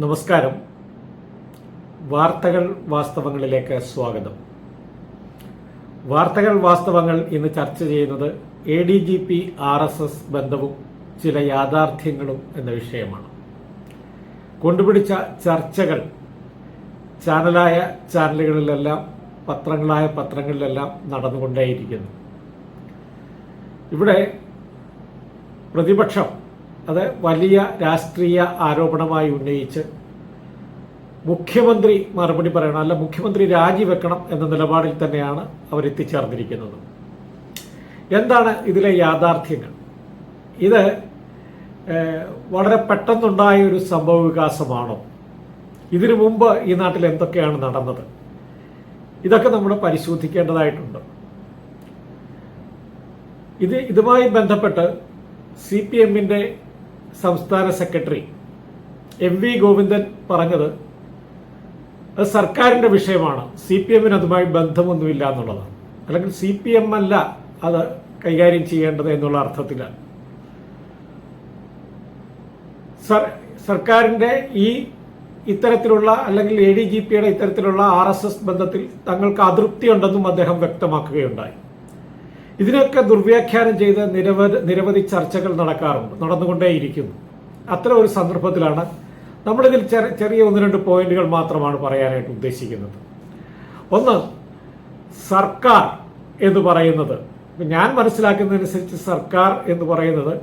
നമസ്കാരം. വാർത്തകൾ വാസ്തവങ്ങളിലേക്ക് സ്വാഗതം. വാർത്തകൾ വാസ്തവങ്ങൾ ഇന്ന് ചർച്ച ചെയ്യുന്നത് A D G P R S S ബന്ധവും ചില യാഥാർത്ഥ്യങ്ങളും എന്ന വിഷയമാണ്. കൊണ്ടുപിടിച്ച ചർച്ചകൾ ചാനലായ ചാനലുകളിലെല്ലാം പത്രങ്ങളായ പത്രങ്ങളിലെല്ലാം നടന്നുകൊണ്ടേയിരിക്കുന്നു. ഇവിടെ പ്രതിപക്ഷം അത് വലിയ രാഷ്ട്രീയ ആരോപണമായി ഉന്നയിച്ച് മുഖ്യമന്ത്രി മറുപടി പറയണം അല്ല മുഖ്യമന്ത്രി രാജിവെക്കണം എന്ന നിലപാടിൽ തന്നെയാണ് അവർ എത്തിച്ചേർന്നിരിക്കുന്നത് എന്താണ് ഇതിലെ യാഥാർത്ഥ്യങ്ങൾ? ഇത് വളരെ പെട്ടെന്നുണ്ടായ ഒരു സംഭവ വികാസമാണോ ഇതിനു മുമ്പ് ഈ നാട്ടിൽ എന്തൊക്കെയാണ് നടന്നത്? ഇതൊക്കെ നമ്മൾ പരിശോധിക്കേണ്ടതായിട്ടുണ്ട്. ഇത് ഇതുമായി ബന്ധപ്പെട്ട് സി പി എമ്മിന്റെ സംസ്ഥാന സെക്രട്ടറി. എം വി ഗോവിന്ദൻ പറഞ്ഞത് അത് സർക്കാരിന്റെ വിഷയമാണ്. സി പി എമ്മിന് അതുമായി ബന്ധമൊന്നുമില്ല എന്നുള്ളതാണ്. അല്ലെങ്കിൽ സി പി എം അല്ല അത് കൈകാര്യം ചെയ്യേണ്ടത് എന്നുള്ള അർത്ഥത്തിലാണ്. സർ സർക്കാരിന്റെ ഈ ഇത്തരത്തിലുള്ള അല്ലെങ്കിൽ എ ഡി ജി പിയുടെ ഇത്തരത്തിലുള്ള ആർ എസ് എസ് ബന്ധത്തിൽ തങ്ങൾക്ക് അതൃപ്തിയുണ്ടെന്നും അദ്ദേഹം വ്യക്തമാക്കുകയുണ്ടായി. ഇതിനൊക്കെ ദുർവ്യാഖ്യാനം ചെയ്ത് നിരവധി നിരവധി ചർച്ചകൾ നടക്കാറുണ്ട് നടന്നുകൊണ്ടേയിരിക്കുന്നു. അത്ര ഒരു സന്ദർഭത്തിലാണ് നമ്മളിതിൽ ചെറിയ ഒന്ന് രണ്ട് പോയിന്റുകൾ മാത്രമാണ് പറയാനായിട്ട് ഉദ്ദേശിക്കുന്നത്. ഒന്ന് സർക്കാർ എന്ന് പറയുന്നത് ഞാൻ മനസ്സിലാക്കുന്നതനുസരിച്ച് സർക്കാർ എന്ന് പറയുന്നത്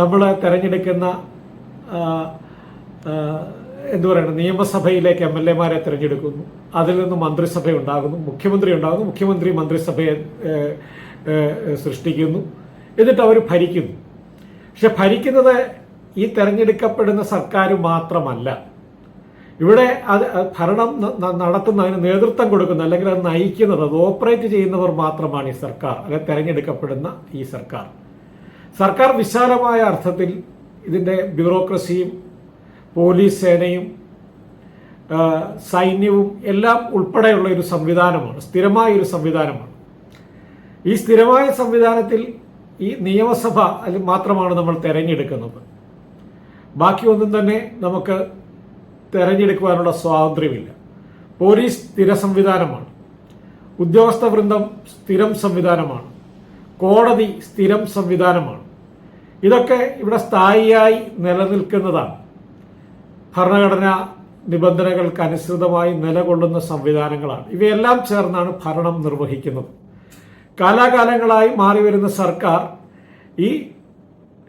നമ്മൾ തിരഞ്ഞെടുക്കുന്ന എന്തു പറയുന്നത് നിയമസഭയിലേക്ക് എം എൽ എമാരെ തിരഞ്ഞെടുക്കുന്നു അതിൽ നിന്ന് മന്ത്രിസഭ ഉണ്ടാകുന്നു മുഖ്യമന്ത്രി ഉണ്ടാകുന്നു മുഖ്യമന്ത്രി മന്ത്രിസഭയെ സൃഷ്ടിക്കുന്നു. എന്നിട്ട് അവർ ഭരിക്കുന്നു. പക്ഷെ ഭരിക്കുന്നത് ഈ തെരഞ്ഞെടുക്കപ്പെടുന്ന സർക്കാർ മാത്രമല്ല. ഇവിടെ അത് ഭരണം നടത്തുന്നതിന് നേതൃത്വം കൊടുക്കുന്ന അല്ലെങ്കിൽ അത് നയിക്കുന്നത് അത് ഓപ്പറേറ്റ് ചെയ്യുന്നവർ മാത്രമാണ് ഈ സർക്കാർ അല്ലെ തെരഞ്ഞെടുക്കപ്പെടുന്ന ഈ സർക്കാർ. സർക്കാർ വിശാലമായ അർത്ഥത്തിൽ ഇതിന്റെ ബ്യൂറോക്രസിയും പോലീസ് സേനയും സൈന്യവും എല്ലാം ഉൾപ്പെടെയുള്ള ഒരു സംവിധാനമാണ് സ്ഥിരമായ ഒരു സംവിധാനമാണ്. ഈ സ്ഥിരമായ സംവിധാനത്തിൽ ഈ നിയമസഭ മാത്രമാണ് നമ്മൾ തിരഞ്ഞെടുക്കുന്നത്. ബാക്കിയൊന്നും തന്നെ നമുക്ക് തിരഞ്ഞെടുക്കുവാനുള്ള സ്വാതന്ത്ര്യമില്ല. പോലീസ് സ്ഥിര സംവിധാനമാണ്. ഉദ്യോഗസ്ഥ വൃന്ദം സ്ഥിരം സംവിധാനമാണ്. കോടതി സ്ഥിരം സംവിധാനമാണ്. ഇതൊക്കെ ഇവിടെ സ്ഥായിയായി നിലനിൽക്കുന്നതാണ്. ഭരണഘടനാ നിബന്ധനകൾക്ക് അനുസൃതമായി നിലകൊള്ളുന്ന സംവിധാനങ്ങളാണ്. ഇവയെല്ലാം ചേർന്നാണ് ഭരണം നിർവഹിക്കുന്നത്. കാലാകാലങ്ങളായി മാറി വരുന്ന സർക്കാർ ഈ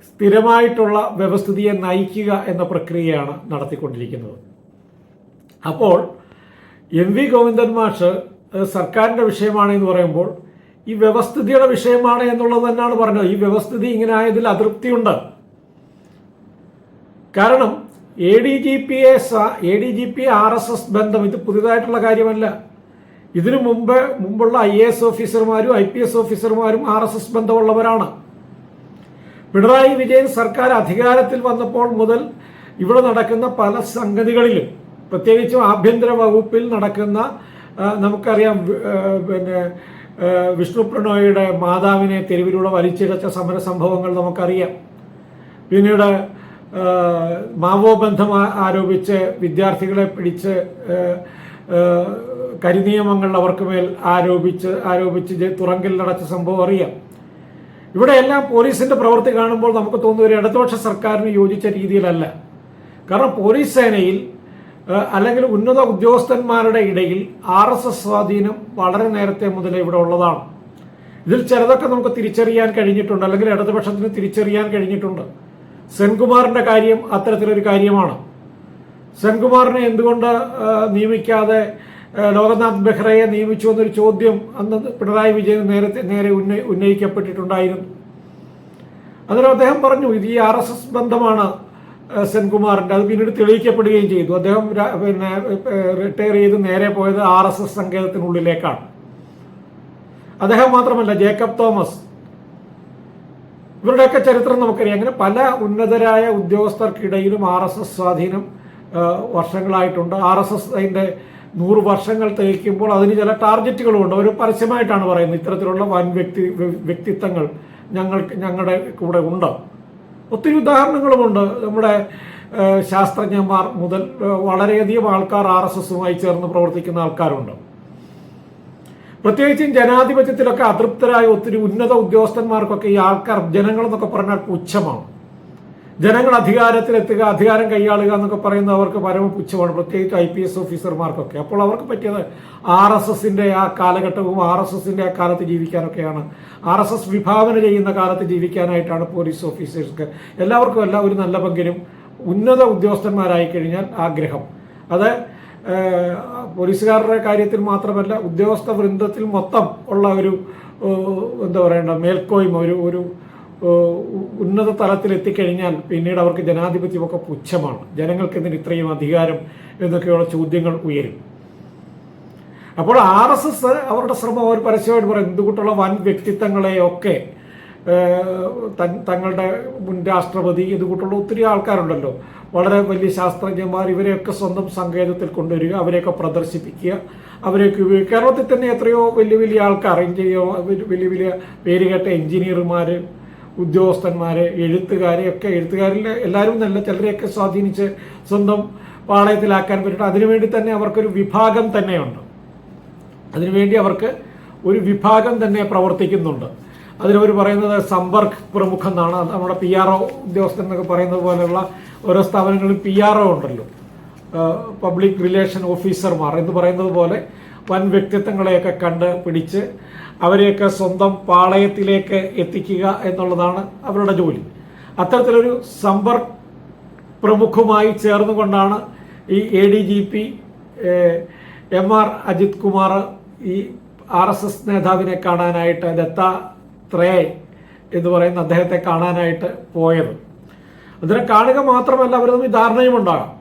സ്ഥിരമായിട്ടുള്ള വ്യവസ്ഥിതിയെ നയിക്കുക എന്ന പ്രക്രിയയാണ് നടത്തിക്കൊണ്ടിരിക്കുന്നത്. അപ്പോൾ എം വി ഗോവിന്ദൻ മാഷ് സർക്കാരിന്റെ വിഷയമാണ് എന്ന് പറയുമ്പോൾ ഈ വ്യവസ്ഥിതിയുടെ വിഷയമാണ് എന്നുള്ളത് തന്നെയാണ് പറഞ്ഞത്. ഈ വ്യവസ്ഥിതി ഇങ്ങനെ ആയതിൽ അതൃപ്തിയുണ്ട്. കാരണം A D G P A A D G P R S S ബന്ധം ഇത് പുതിയതായിട്ടുള്ള കാര്യമല്ല. ഇതിനു മുമ്പ് മുമ്പുള്ള ഐ എ എസ് ഓഫീസർമാരും ഐ പി എസ് ഓഫീസർമാരും ആർ എസ് എസ് ബന്ധമുള്ളവരാണ്. പിണറായി വിജയൻ സർക്കാർ അധികാരത്തിൽ വന്നപ്പോൾ മുതൽ ഇവിടെ നടക്കുന്ന പല സംഗതികളിലും പ്രത്യേകിച്ചും ആഭ്യന്തര വകുപ്പിൽ നടക്കുന്ന നമുക്കറിയാം പിന്നെ വിഷ്ണു പ്രണോയിയുടെ മാതാവിനെ തെരുവിലൂടെ വലിച്ചിഴച്ച സമര സംഭവങ്ങൾ നമുക്കറിയാം. പിന്നീട് മാവോ ബന്ധം ആരോപിച്ച് വിദ്യാർത്ഥികളെ പിടിച്ച് കരിനിയമങ്ങൾ അവർക്ക് മേൽ ആരോപിച്ച് ആരോപിച്ച് തുറങ്കലിലടച്ച സംഭവം അറിയാം. ഇവിടെയെല്ലാം പോലീസിന്റെ പ്രവൃത്തി കാണുമ്പോൾ നമുക്ക് തോന്നുന്ന ഒരു ഇടതുപക്ഷ സർക്കാരിന് യോജിച്ച രീതിയിലല്ല. കാരണം പോലീസ് സേനയിൽ അല്ലെങ്കിൽ ഉന്നത ഉദ്യോഗസ്ഥന്മാരുടെ ഇടയിൽ ആർ എസ് എസ് സ്വാധീനം വളരെ നേരത്തെ മുതലേ ഇവിടെ ഉള്ളതാണ്. ഇതിൽ ചിലതൊക്കെ നമുക്ക് തിരിച്ചറിയാൻ കഴിഞ്ഞിട്ടുണ്ട് അല്ലെങ്കിൽ ഇടതുപക്ഷത്തിന് തിരിച്ചറിയാൻ കഴിഞ്ഞിട്ടുണ്ട്. സെൻകുമാറിന്റെ കാര്യം അത്തരത്തിലൊരു കാര്യമാണ്. സെൻകുമാറിനെ എന്തുകൊണ്ട് നിയമിക്കാതെ ലോകനാഥ് ബെഹ്റയെ നിയമിച്ചു എന്നൊരു ചോദ്യം അന്ന് പിണറായി വിജയൻ നേരത്തെ നേരെ ഉന്നയി ഉന്നയിക്കപ്പെട്ടിട്ടുണ്ടായിരുന്നു. അന്നേരം അദ്ദേഹം പറഞ്ഞു ഇത് ഈ ആർ എസ് എസ് ബന്ധമാണ് സെൻകുമാറിന്റെ. അത് പിന്നീട് തെളിയിക്കപ്പെടുകയും ചെയ്തു. അദ്ദേഹം പിന്നെ റിട്ടയർ ചെയ്ത് നേരെ പോയത് ആർ എസ് എസ് സങ്കേതത്തിനുള്ളിലേക്കാണ്. അദ്ദേഹം മാത്രമല്ല ജേക്കബ് തോമസ്. ഇവരുടെയൊക്കെ ചരിത്രം നമുക്കറിയാം. അങ്ങനെ പല ഉന്നതരായ ഉദ്യോഗസ്ഥർക്കിടയിലും ആർ എസ് എസ് സ്വാധീനം വർഷങ്ങളായിട്ടുണ്ട്. ആർ എസ് എസ് അതിന്റെ നൂറ് വർഷങ്ങൾ തികയ്ക്കുമ്പോൾ അതിന് ചില ടാർഗറ്റുകളുമുണ്ട് ഒരു പരസ്യമായിട്ടാണ് പറയുന്നത് ഇത്തരത്തിലുള്ള വൻ വ്യക്തി വ്യക്തിത്വങ്ങൾ ഞങ്ങൾക്ക് ഞങ്ങളുടെ കൂടെ ഉണ്ട്. ഒത്തിരി ഉദാഹരണങ്ങളുമുണ്ട് നമ്മുടെ ശാസ്ത്രജ്ഞന്മാർ മുതൽ വളരെയധികം ആൾക്കാർ ആർ എസ് എസുമായി ചേർന്ന് പ്രവർത്തിക്കുന്ന ആൾക്കാരുണ്ട്. പ്രത്യേകിച്ചും ജനാധിപത്യത്തിലൊക്കെ അതൃപ്തരായ ഒത്തിരി ഉന്നത ഉദ്യോഗസ്ഥന്മാർക്കൊക്കെ ഈ ആൾക്കാർ ജനങ്ങളെന്നൊക്കെ പറഞ്ഞാൽ പുച്ഛമാണ്. ജനങ്ങൾ അധികാരത്തിലെത്തുക അധികാരം കൈയാളുക എന്നൊക്കെ പറയുന്നവർക്ക് പരമ പുച്ഛമാണ്. പ്രത്യേകിച്ച് ഐ പി എസ് ഓഫീസർമാർക്കൊക്കെ. അപ്പോൾ അവർക്ക് പറ്റിയത് ആർ എസ് എസിന്റെ ആ കാലഘട്ടവും ആർ എസ് എസിന്റെ ആ കാലത്ത് ജീവിക്കാനൊക്കെയാണ്. ആർ എസ് എസ് വിഭാവന ചെയ്യുന്ന കാലത്ത് ജീവിക്കാനായിട്ടാണ് പോലീസ് ഓഫീസേഴ്സ് എല്ലാവർക്കും എല്ലാ ഒരു നല്ല പങ്കിലും ഉന്നത ഉദ്യോഗസ്ഥന്മാരായി കഴിഞ്ഞാൽ ആഗ്രഹം. അത് പോലീസുകാരുടെ കാര്യത്തിൽ മാത്രമല്ല ഉദ്യോഗസ്ഥ വൃന്ദത്തിൽ മൊത്തം ഉള്ള ഒരു എന്താ പറയണ്ട മേൽക്കോയ്മ ഒരു ഒരു ഉന്നത തലത്തിൽ എത്തിക്കഴിഞ്ഞാൽ പിന്നീട് അവർക്ക് ജനാധിപത്യമൊക്കെ പുച്ഛമാണ്. ജനങ്ങൾക്ക് എന്തിന് ഇത്രയും അധികാരം എന്നൊക്കെയുള്ള ചോദ്യങ്ങൾ ഉയരും. അപ്പോൾ ആർ എസ് എസ് അവരുടെ ശ്രമം അവർ പരസ്യമായിട്ട് പറയും. എന്തുകൊണ്ടുള്ള വൻ വ്യക്തിത്വങ്ങളെയൊക്കെ തങ്ങളുടെ മുൻ രാഷ്ട്രപതി ഇതുകൂട്ടുള്ള ഒത്തിരി ആൾക്കാരുണ്ടല്ലോ. വളരെ വലിയ ശാസ്ത്രജ്ഞന്മാർ ഇവരെയൊക്കെ സ്വന്തം സങ്കേതത്തിൽ കൊണ്ടുവരിക അവരെയൊക്കെ പ്രദർശിപ്പിക്കുക അവരെയൊക്കെ ഉപയോഗിക്കുക. കേരളത്തിൽ തന്നെ എത്രയോ വലിയ വലിയ ആൾക്കാർ എഞ്ചിനീയർ വലിയ വലിയ പേരുകേട്ട എഞ്ചിനീയർമാർ ഉദ്യോഗസ്ഥന്മാർ എഴുത്തുകാരെ ഒക്കെ എഴുത്തുകാരിൽ എല്ലാവരും നല്ല ചിലരെയൊക്കെ സ്വാധീനിച്ച് സ്വന്തം പാളയത്തിലാക്കാൻ പറ്റും അതിനുവേണ്ടി തന്നെ അവർക്കൊരു വിഭാഗം തന്നെയുണ്ട്. അതിനുവേണ്ടി അവർക്ക് ഒരു വിഭാഗം തന്നെ പ്രവർത്തിക്കുന്നുണ്ട്. അതിലവർ പറയുന്നത് സമ്പർക്ക് പ്രമുഖ എന്നാണ് നമ്മുടെ പി ആർ ഒ ഉദ്യോഗസ്ഥൻ എന്നൊക്കെ പറയുന്നത് പോലെയുള്ള ഓരോ സ്ഥാപനങ്ങളിൽ പി ആർ ഒ ഉണ്ടല്ലോ. പബ്ലിക് റിലേഷൻ ഓഫീസർമാർ എന്ന് പറയുന്നത് പോലെ വൻ വ്യക്തിത്വങ്ങളെയൊക്കെ കണ്ട് പിടിച്ച് അവരെയൊക്കെ സ്വന്തം പാളയത്തിലേക്ക് എത്തിക്കുക എന്നുള്ളതാണ് അവരുടെ ജോലി. അത്തരത്തിലൊരു സമ്പർ പ്രമുഖുമായി ചേർന്നുകൊണ്ടാണ് ഈ A D G P M R Ajith Kumar ഈ ആർ എസ് എസ് നേതാവിനെ കാണാനായിട്ട് ദത്താത്രേയ എന്ന് പറയുന്ന അദ്ദേഹത്തെ കാണാനായിട്ട് പോയത്. അതിനെ കാണുക മാത്രമല്ല അവർ തമ്മിൽ ധാരണയും ഉണ്ടാകാം.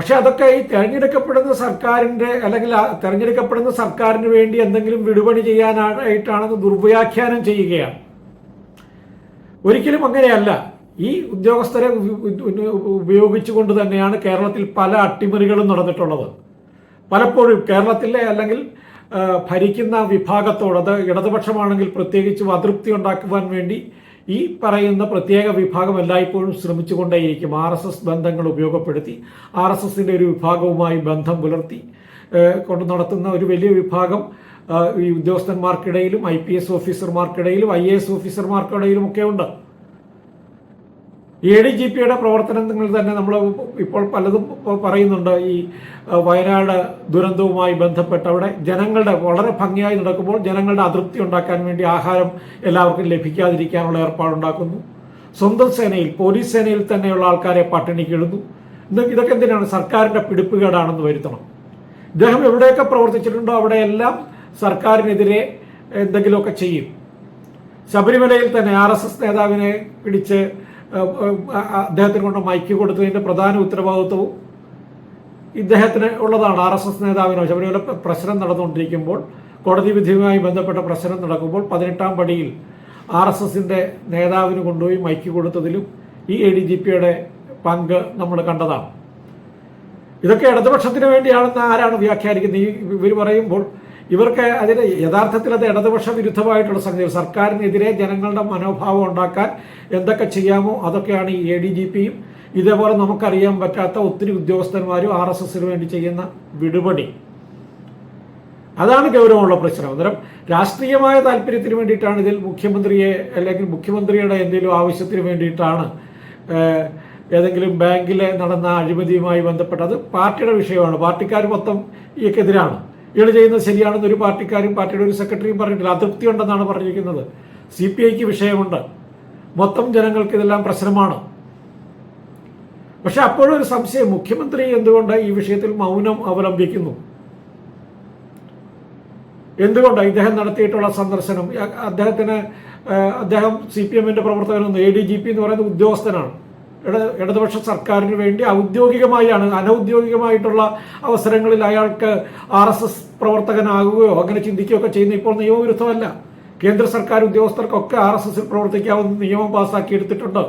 പക്ഷെ അതൊക്കെ ഈ തെരഞ്ഞെടുക്കപ്പെടുന്ന സർക്കാരിന്റെ അല്ലെങ്കിൽ തെരഞ്ഞെടുക്കപ്പെടുന്ന സർക്കാരിന് വേണ്ടി എന്തെങ്കിലും വിടുപണി ചെയ്യാനായിട്ടാണെന്ന് ദുർവ്യാഖ്യാനം ചെയ്യുകയാണ്. ഒരിക്കലും അങ്ങനെയല്ല. ഈ ഉദ്യോഗസ്ഥരെ ഉപ- ഉപ- ഉപയോഗിച്ചുകൊണ്ട് തന്നെയാണ് കേരളത്തിൽ പല അട്ടിമറികളും നടന്നിട്ടുള്ളത്. പലപ്പോഴും കേരളത്തിലെ അല്ലെങ്കിൽ ഭരിക്കുന്ന വിഭാഗത്തോട് അത് ഇടതുപക്ഷമാണെങ്കിൽ പ്രത്യേകിച്ചും അതൃപ്തി ഉണ്ടാക്കുവാൻ വേണ്ടി ഈ പറയുന്ന പ്രത്യേക വിഭാഗം എല്ലായ്പ്പോഴും ശ്രമിച്ചുകൊണ്ടേയിരിക്കും. ആർ എസ് എസ് ബന്ധങ്ങൾ ഉപയോഗപ്പെടുത്തി ആർ എസ് എസിന്റെ ഒരു വിഭാഗവുമായി ബന്ധം പുലർത്തി കൊണ്ട് നടത്തുന്ന ഒരു വലിയ വിഭാഗം ഈ ഉദ്യോഗസ്ഥന്മാർക്കിടയിലും ഐ പി എസ് ഓഫീസർമാർക്കിടയിലും ഐ എ എസ് ഓഫീസർമാർക്കിടയിലും ഒക്കെ ഉണ്ട്. എ ഡി ജി പിയുടെ പ്രവർത്തനങ്ങൾ തന്നെ നമ്മൾ ഇപ്പോൾ പലതും പറയുന്നുണ്ട്. ഈ വയനാട് ദുരന്തവുമായി ബന്ധപ്പെട്ട് അവിടെ ജനങ്ങളുടെ വളരെ ഭംഗിയായി നടക്കുമ്പോൾ ജനങ്ങളുടെ അതൃപ്തി ഉണ്ടാക്കാൻ വേണ്ടി ആഹാരം എല്ലാവർക്കും ലഭിക്കാതിരിക്കാനുള്ള ഏർപ്പാടുണ്ടാക്കുന്നു. സ്വന്തം സേനയിൽ പോലീസ് സേനയിൽ തന്നെയുള്ള ആൾക്കാരെ പട്ടിണിക്കിടുന്നു ഇത് ഇതൊക്കെ എന്തിനാണ്? സർക്കാരിന്റെ പിടിപ്പുകേടാണെന്ന് വരുത്തണം. ഇദ്ദേഹം എവിടെയൊക്കെ പ്രവർത്തിച്ചിട്ടുണ്ടോ അവിടെയെല്ലാം സർക്കാരിനെതിരെ എന്തെങ്കിലുമൊക്കെ ചെയ്യും. ശബരിമലയിൽ തന്നെ ആർ എസ് എസ് നേതാവിനെ പിടിച്ച് അദ്ദേഹത്തിന് കൊണ്ട് മൈക്ക് കൊടുത്തതിന്റെ പ്രധാന ഉത്തരവാദിത്വവും ഇദ്ദേഹത്തിന് ഉള്ളതാണ് ആർ എസ് എസ് നേതാവിനോ. ശബരിമല പ്രശ്നം നടന്നുകൊണ്ടിരിക്കുമ്പോൾ കോടതി വിധിയുമായി ബന്ധപ്പെട്ട പ്രശ്നം നടക്കുമ്പോൾ പതിനെട്ടാം പടിയിൽ ആർ എസ് എസിന്റെ നേതാവിന് കൊണ്ടുപോയി മൈക്ക് കൊടുത്തതിലും ഈ എ ഡി ജി പിയുടെ പങ്ക് നമ്മൾ കണ്ടതാണ്. ഇതൊക്കെ ഇടതുപക്ഷത്തിന് വേണ്ടിയാണെന്ന് ആരാണ് വ്യാഖ്യാനിക്കുന്നത്? ഈ ഇവർ പറയുമ്പോൾ ഇവർക്ക് അതിന് യഥാർത്ഥത്തിൽ അത് ഇടതുപക്ഷ വിരുദ്ധമായിട്ടുള്ള സംഗതി. സർക്കാരിനെതിരെ ജനങ്ങളുടെ മനോഭാവം ഉണ്ടാക്കാൻ എന്തൊക്കെ ചെയ്യാമോ അതൊക്കെയാണ് ഈ എ ഡി ജി പിയും ഇതേപോലെ നമുക്കറിയാൻ പറ്റാത്ത ഒത്തിരി ഉദ്യോഗസ്ഥന്മാരും ആർ എസ് എസിന് വേണ്ടി ചെയ്യുന്ന വിടുപടി അതാണ് ഗൗരവമുള്ള പ്രശ്നം. അന്നേരം രാഷ്ട്രീയമായ താല്പര്യത്തിന് വേണ്ടിയിട്ടാണ് ഇതിൽ മുഖ്യമന്ത്രിയെ അല്ലെങ്കിൽ മുഖ്യമന്ത്രിയുടെ എന്തെങ്കിലും ആവശ്യത്തിന് വേണ്ടിയിട്ടാണ് ഏതെങ്കിലും ബാങ്കിലെ നടന്ന അഴിമതിയുമായി ബന്ധപ്പെട്ടത്. പാർട്ടിയുടെ വിഷയമാണ്. പാർട്ടിക്കാർ മൊത്തം ഇയാൾക്കെതിരാണ് ഇയാൾ ചെയ്യുന്നത് ശരിയാണെന്ന് ഒരു പാർട്ടിക്കാരും പാർട്ടിയുടെ ഒരു സെക്രട്ടറിയും പറഞ്ഞിട്ടില്ല. അതൃപ്തി ഉണ്ടെന്നാണ് പറഞ്ഞിരിക്കുന്നത്. സി പി ഐക്ക് വിഷയമുണ്ട്. മൊത്തം ജനങ്ങൾക്ക് ഇതെല്ലാം പ്രശ്നമാണ്. പക്ഷെ അപ്പോഴും ഒരു സംശയം. മുഖ്യമന്ത്രി എന്തുകൊണ്ട് ഈ വിഷയത്തിൽ മൗനം അവലംബിക്കുന്നു? എന്തുകൊണ്ട് ഇദ്ദേഹം നടത്തിയിട്ടുള്ള സന്ദർശനം? അദ്ദേഹത്തിന് അദ്ദേഹം സി പി എമ്മിന്റെ പ്രവർത്തകനൊന്നും എ ഡി ജി പി എന്ന് പറയുന്ന ഉദ്യോഗസ്ഥനാണ്. ഇടതുപക്ഷ സർക്കാരിന് വേണ്ടി ഔദ്യോഗികമായാണ് അനൗദ്യോഗികമായിട്ടുള്ള അവസരങ്ങളിൽ അയാൾക്ക് ആർ എസ് എസ് പ്രവർത്തകനാകുകയോ അങ്ങനെ ചിന്തിക്കുകയൊക്കെ ചെയ്യുന്ന ഇപ്പോൾ നിയമവിരുദ്ധമല്ല. കേന്ദ്ര സർക്കാർ ഉദ്യോഗസ്ഥർക്കൊക്കെ ആർ എസ് എസിൽ പ്രവർത്തിക്കാവുന്ന നിയമം പാസ്സാക്കി എടുത്തിട്ടുണ്ട്.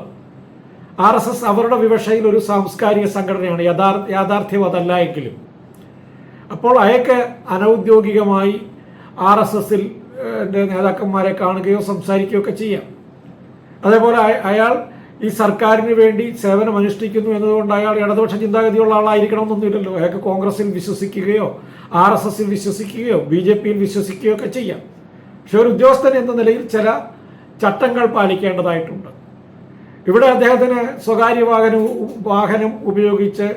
ആർ എസ് എസ് അവരുടെ വിവക്ഷയിൽ ഒരു സാംസ്കാരിക സംഘടനയാണ് യഥാർത്ഥ യാഥാർത്ഥ്യം അതല്ല എങ്കിലും. അപ്പോൾ അയാൾക്ക് അനൗദ്യോഗികമായി ആർ എസ് എസിൽ നേതാക്കന്മാരെ കാണുകയോ സംസാരിക്കുകയോ ഒക്കെ ചെയ്യാം. അതേപോലെ അയാൾ ഈ സർക്കാരിന് വേണ്ടി സേവനം അനുഷ്ഠിക്കുന്നു എന്നതുകൊണ്ട് അയാൾ ഇടതുപക്ഷ ചിന്താഗതിയുള്ള ആളായിരിക്കണമെന്നൊന്നുമില്ലല്ലോ. അയാൾക്ക് കോൺഗ്രസിൽ വിശ്വസിക്കുകയോ ആർ എസ് എസിൽ വിശ്വസിക്കുകയോ ബി ജെ പിയിൽ വിശ്വസിക്കുകയോ ഒക്കെ ചെയ്യാം. പക്ഷെ ഒരു ഉദ്യോഗസ്ഥൻ എന്ന നിലയിൽ ചില ചട്ടങ്ങൾ പാലിക്കേണ്ടതായിട്ടുണ്ട്. ഇവിടെ അദ്ദേഹത്തിന് സ്വകാര്യ വാഹനം വാഹനം ഉപയോഗിച്ച്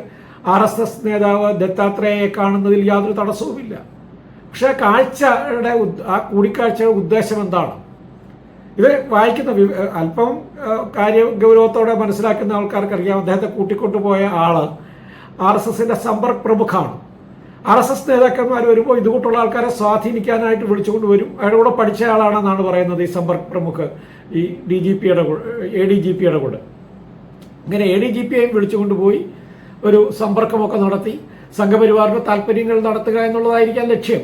ആർ എസ് എസ് നേതാവ് ദത്താത്രേയെ കാണുന്നതിൽ യാതൊരു തടസ്സവുമില്ല. പക്ഷേ കാഴ്ചയുടെ ആ കൂടിക്കാഴ്ചയുടെ ഉദ്ദേശം എന്താണ്? ഇത് വായിക്കുന്ന അല്പം കാര്യ ഗൗരവത്തോടെ മനസ്സിലാക്കുന്ന ആൾക്കാർക്ക് അറിയാം. അദ്ദേഹത്തെ കൂട്ടിക്കൊണ്ടുപോയ ആൾ ആർ എസ് എസിന്റെ സമ്പർക്ക് പ്രമുഖാണ്. ആർ എസ് എസ് നേതാക്കന്മാർ വരുമ്പോൾ ഇതുകൂട്ടുള്ള ആൾക്കാരെ സ്വാധീനിക്കാനായിട്ട് വിളിച്ചുകൊണ്ട് വരും. അയാളുടെ കൂടെ പഠിച്ച ആളാണെന്നാണ് പറയുന്നത് ഈ സമ്പർക്ക് പ്രമുഖ് ഈ ഡി ജി പിയുടെ എ ഡി ജി പിയുടെ കൂടെ. ഇങ്ങനെ എ ഡി ജി പിയെയും വിളിച്ചുകൊണ്ടുപോയി ഒരു സമ്പർക്കമൊക്കെ നടത്തി. സംഘപരിവാറിന്റെ താല്പര്യങ്ങൾ നടത്തുക എന്നുള്ളതായിരിക്കാം ലക്ഷ്യം.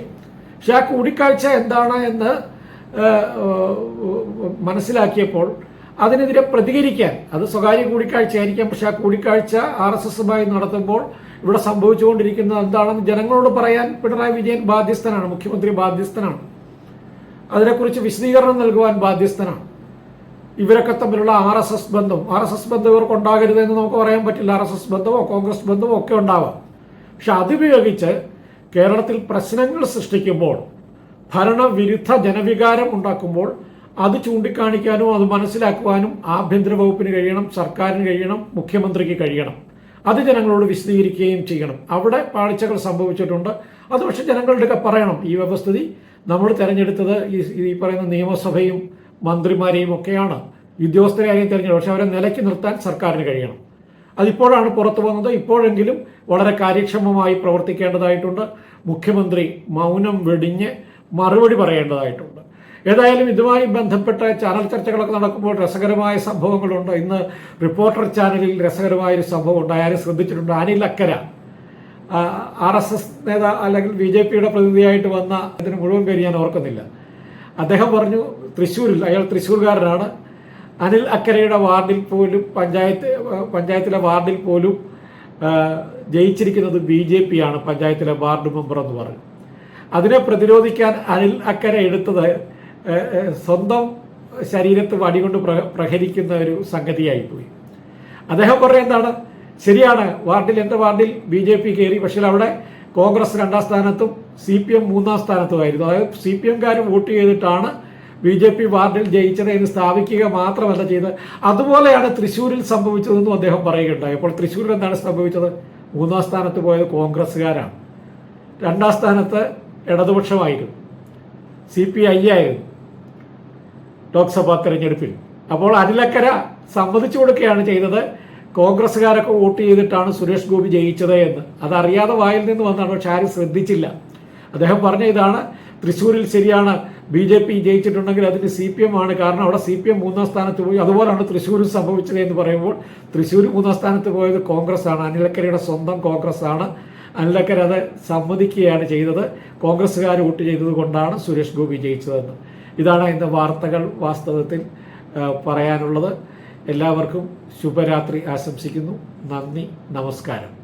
പക്ഷെ ആ കൂടിക്കാഴ്ച എന്താണ് എന്ന് മനസ്സിലാക്കിയപ്പോൾ അതിനെതിരെ പ്രതികരിക്കാൻ അത് സ്വകാര്യ കൂടിക്കാഴ്ചയായിരിക്കാം പക്ഷെ ആ കൂടിക്കാഴ്ച ആർ എസ് എസുമായി നടത്തുമ്പോൾ ഇവിടെ സംഭവിച്ചുകൊണ്ടിരിക്കുന്നത് എന്താണെന്ന് ജനങ്ങളോട് പറയാൻ പിണറായി വിജയൻ ബാധ്യസ്ഥനാണ് മുഖ്യമന്ത്രി ബാധ്യസ്ഥനാണ്. അതിനെക്കുറിച്ച് വിശദീകരണം നൽകുവാൻ ബാധ്യസ്ഥനാണ്. ഇവരൊക്കെ തമ്മിലുള്ള ആർ എസ് എസ് ബന്ധം ആർ എസ് എസ് ബന്ധം ഇവർക്ക് ഉണ്ടാകരുത് എന്ന് നമുക്ക് പറയാൻ പറ്റില്ല. ആർ എസ് എസ് ബന്ധമോ കോൺഗ്രസ് ബന്ധമോ ഒക്കെ ഉണ്ടാവാം. പക്ഷെ അതുപയോഗിച്ച് കേരളത്തിൽ പ്രശ്നങ്ങൾ സൃഷ്ടിക്കുമ്പോൾ ഭരണവിരുദ്ധ ജനവികാരം ഉണ്ടാക്കുമ്പോൾ അത് ചൂണ്ടിക്കാണിക്കാനും അത് മനസ്സിലാക്കുവാനും ആഭ്യന്തര വകുപ്പിന് കഴിയണം സർക്കാരിന് കഴിയണം മുഖ്യമന്ത്രിക്ക് കഴിയണം. അത് ജനങ്ങളോട് വിശദീകരിക്കുകയും ചെയ്യണം. അവിടെ പാളിച്ചകൾ സംഭവിച്ചിട്ടുണ്ട്. അത് പക്ഷെ ജനങ്ങളുടെയൊക്കെ പറയണം. ഈ വ്യവസ്ഥിതി നമ്മൾ തെരഞ്ഞെടുത്തത് ഈ പറയുന്ന നിയമസഭയും മന്ത്രിമാരെയും ഒക്കെയാണ്. ഉദ്യോഗസ്ഥരെ ആരെയും തെരഞ്ഞെടുക്കും. പക്ഷെ അവരെ നിലയ്ക്ക് നിർത്താൻ സർക്കാരിന് കഴിയണം. അതിപ്പോഴാണ് പുറത്തു വന്നത്. ഇപ്പോഴെങ്കിലും വളരെ കാര്യക്ഷമമായി പ്രവർത്തിക്കേണ്ടതായിട്ടുണ്ട്. മുഖ്യമന്ത്രി മൗനം വെടിഞ്ഞ് മറുപടി പറയേണ്ടതായിട്ടുണ്ട്. ഏതായാലും ഇതുമായി ബന്ധപ്പെട്ട ചാനൽ ചർച്ചകളൊക്കെ നടക്കുമ്പോൾ രസകരമായ സംഭവങ്ങളുണ്ട്. ഇന്ന് റിപ്പോർട്ടർ ചാനലിൽ രസകരമായ ഒരു സംഭവം ഉണ്ട് ആരും ശ്രദ്ധിച്ചിട്ടുണ്ട്? Anil Akkara. R S S നേതാ അല്ലെങ്കിൽ ബി ജെ പിയുടെ പ്രതിനിധിയായിട്ട് വന്ന അതിന് മുഴുവൻ പേര് ഞാൻ ഓർക്കുന്നില്ല. അദ്ദേഹം പറഞ്ഞു തൃശ്ശൂരിൽ അയാൾ തൃശ്ശൂർകാരനാണ്. അനിൽ അക്കരയുടെ വാർഡിൽ പോലും പഞ്ചായത്ത് പഞ്ചായത്തിലെ വാർഡിൽ പോലും ജയിച്ചിരിക്കുന്നത് ബി ജെ പി ആണ്. പഞ്ചായത്തിലെ വാർഡ് മെമ്പർ എന്ന് പറഞ്ഞു. അതിനെ പ്രതിരോധിക്കാൻ അനിൽ അക്കരെ എടുത്തത് സ്വന്തം ശരീരത്ത് വടികൊണ്ട് പ്ര- പ്രഹരിക്കുന്ന ഒരു സംഗതിയായി പോയി അദ്ദേഹം പറഞ്ഞ എന്താണ്? ശരിയാണ് വാർഡിൽ എന്റെ വാർഡിൽ ബി ജെ പി കയറി പക്ഷേ അവിടെ കോൺഗ്രസ് രണ്ടാം സ്ഥാനത്തും സി പി എം മൂന്നാം സ്ഥാനത്തുമായിരുന്നു. അതായത് സി പി എംകാർ വോട്ട് ചെയ്തിട്ടാണ് ബി ജെ പി വാർഡിൽ ജയിച്ചത് എന്ന് സ്ഥാപിക്കുക മാത്രമല്ല ചെയ്തത്. അതുപോലെയാണ് തൃശ്ശൂരിൽ സംഭവിച്ചതെന്നും അദ്ദേഹം പറയുകയുണ്ടായി. അപ്പോൾ തൃശ്ശൂരിൽ എന്താണ് സംഭവിച്ചത്? മൂന്നാം സ്ഥാനത്ത് പോയത് കോൺഗ്രസ്സുകാരാണ്. രണ്ടാം സ്ഥാനത്ത് ഇടതുപക്ഷമായിരുന്നു. സി പി ഐ ആയിരുന്നു ലോക്സഭാ തെരഞ്ഞെടുപ്പിൽ. അപ്പോൾ അരിലക്കര സമ്മതിച്ചു കൊടുക്കുകയാണ് ചെയ്തത്. കോൺഗ്രസ്സുകാരൊക്കെ വോട്ട് ചെയ്തിട്ടാണ് സുരേഷ് ഗോപി ജയിച്ചത് എന്ന്. അതറിയാതെ വായിൽ നിന്ന് വന്നാണ് പക്ഷെ ആരും ശ്രദ്ധിച്ചില്ല. അദ്ദേഹം പറഞ്ഞ ഇതാണ് തൃശ്ശൂരിൽ ശരിയാണ് ബി ജെ പി ജയിച്ചിട്ടുണ്ടെങ്കിൽ അതിന് സി പി എം ആണ്. കാരണം അവിടെ സി പി എം മൂന്നാം സ്ഥാനത്ത് പോയി. അതുപോലെയാണ് തൃശ്ശൂരിൽ സംഭവിച്ചത് എന്ന് പറയുമ്പോൾ തൃശ്ശൂർ മൂന്നാം സ്ഥാനത്ത് പോയത് കോൺഗ്രസ് ആണ് അനിലക്കരയുടെ സ്വന്തം കോൺഗ്രസ് ആണ് അനിലക്കര അത് സമ്മതിക്കുകയാണ് ചെയ്തത്. കോൺഗ്രസ്സുകാർ വോട്ട് ചെയ്തത് കൊണ്ടാണ് സുരേഷ് ഗോപി ജയിച്ചതെന്ന്. ഇതാണ് ഇന്ന് വാർത്തകൾ വാസ്തവത്തിൽ പറയാനുള്ളത്. എല്ലാവർക്കും ശുഭരാത്രി ആശംസിക്കുന്നു. നന്ദി നമസ്കാരം.